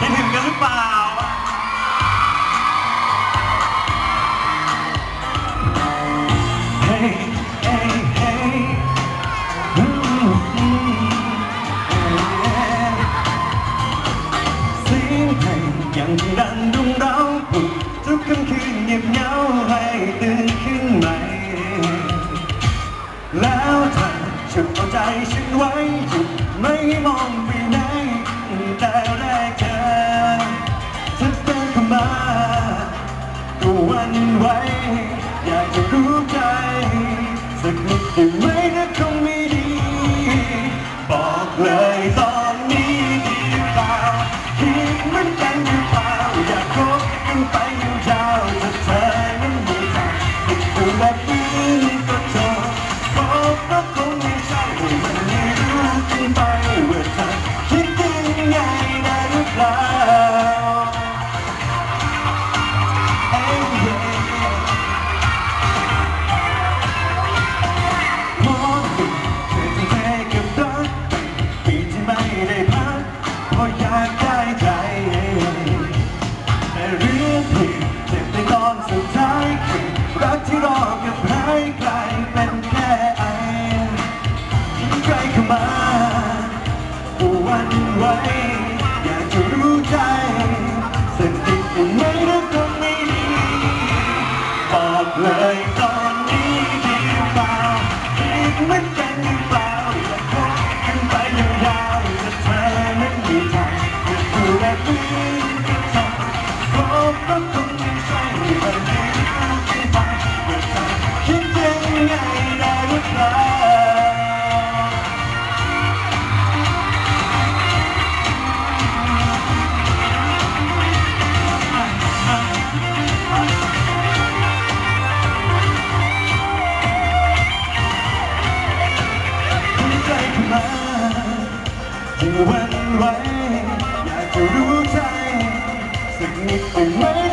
คิดถึงกันหรือเปล่าเฮ้ยเฮ้ยเฮ้ยอืมอืมเสียงเพลงยังดังดุงเราปลุกทุกค่ำคืนเงียบเหงาให้ตื่นขึ้นใหม่ แล้วเธอฉุดเอาใจฉันไว้ ไหวอยากจะรู้ใจ สักนิดได้ไหมถ้าคงไม่ดี บอกเลยตอนนี้ดีหรือเปล่าคิดเหมือนกันหรือเปล่าอยากคบกันไปยาวๆถ้าเธอนั้นมีใจติดตัวแบบนี้ก็จบบอกก็คงไม่ใช่มันไม่รู้กันไปว่าเธอคิดยังไงได้หรือเปล่า ไหวอยากจะรู้ใจสักนิดได้ไหมถ้าคงไม่ดีบอกเลยตอนนี้ดีเปล่าคิดเหมือนกันหรือเปล่า วันไหวอยากจะรู้ใจสักนิดได้ไหม